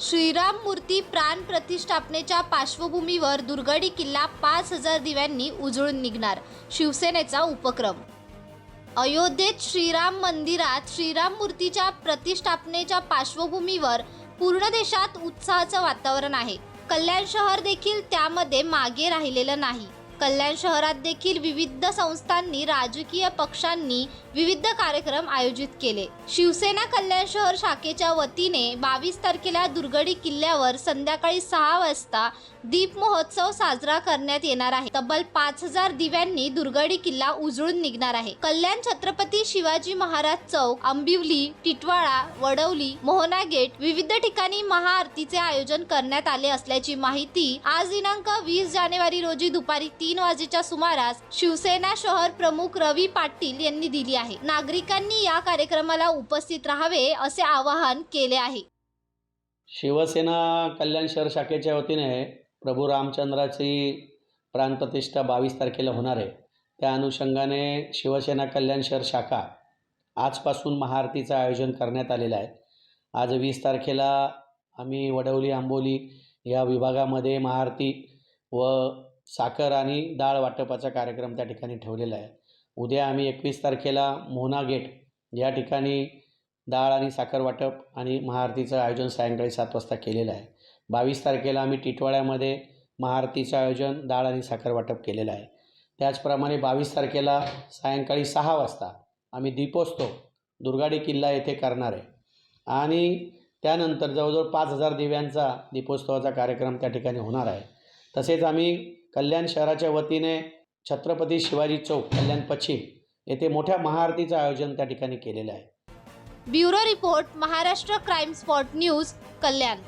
श्रीराम मूर्ती प्राण प्रतिष्ठापनेच्या पार्श्वभूमीवर दुर्गडी किल्ला पाच हजार दिव्यांनी उजळून निघणार शिवसेनेचा उपक्रम. अयोध्येत श्रीराम मंदिरात श्रीराम मूर्तीच्या प्रतिष्ठापनेच्या पार्श्वभूमीवर पूर्ण देशात उत्साहाचं वातावरण आहे. कल्याण शहर देखील त्यामध्ये मागे राहिलेलं नाही. कल्याण शहरात देखील विविध संस्थांनी राजकीय पक्षांनी विविध कार्यक्रम आयोजित केले. शिवसेना कल्याण शहर शाखेच्या वतीने बावीस तारखेला दुर्गडी किल्ल्यावर संध्याकाळी सहा वाजता दीप महोत्सव साजरा करण्यात येणार आहे. तब्बल पाच हजार दिव्यांनी दुर्गडी किल्ला उजळून निघणार आहे. कल्याण छत्रपती शिवाजी महाराज चौक आंबिवली टिटवाळा वडवली मोहना गेट विविध ठिकाणी महाआरतीचे आयोजन करण्यात आले असल्याची माहिती आज दिनांक वीस जानेवारी रोजी दुपारी तीन तीन वाजेच्या सुमारास शिवसेना शहर प्रमुख रवी पाटील यांनी दिली आहे. नागरिकांनी या कार्यक्रमाला उपस्थित राहावे असे आवाहन केले आहे. शिवसेना कल्याण शहर शाखेच्या वतीने प्रभू रामचंद्राची प्राणप्रतिष्ठा बावीस तारखेला होणार आहे. त्या अनुषंगाने शिवसेना कल्याण शहर शाखा आजपासून महाआरतीचं आयोजन करण्यात आलेलं आहे. आज वीस तारखेला आम्ही वडवली आंबोली या विभागामध्ये महाआरती व साखर आणि डाळ वाटपाचा कार्यक्रम त्या ठिकाणी ठेवलेला आहे. उद्या आम्ही एकवीस तारखेला मोहना गेट या ठिकाणी डाळ आणि साखर वाटप आणि महाआरतीचं आयोजन सायंकाळी सात वाजता केलेलं आहे. बावीस तारखेला आम्ही टिटवाळ्यामध्ये महाआरतीचं आयोजन डाळ आणि साखर वाटप केलेलं आहे. त्याचप्रमाणे बावीस तारखेला सायंकाळी सहा वाजता आम्ही दीपोत्सव दुर्गाडी किल्ला येथे करणार आहे. आणि त्यानंतर जवळजवळ पाच हजार दिव्यांचा दीपोत्सवाचा कार्यक्रम त्या ठिकाणी होणार आहे. तसेच आम्ही कल्याण शहराच्या वतीने छत्रपती शिवाजी चौक कल्याण पश्चिम येथे मोठ्या महाआरतीचं आयोजन त्या ठिकाणी केलेलं आहे. Bureau report Maharashtra crime spot news Kalyan.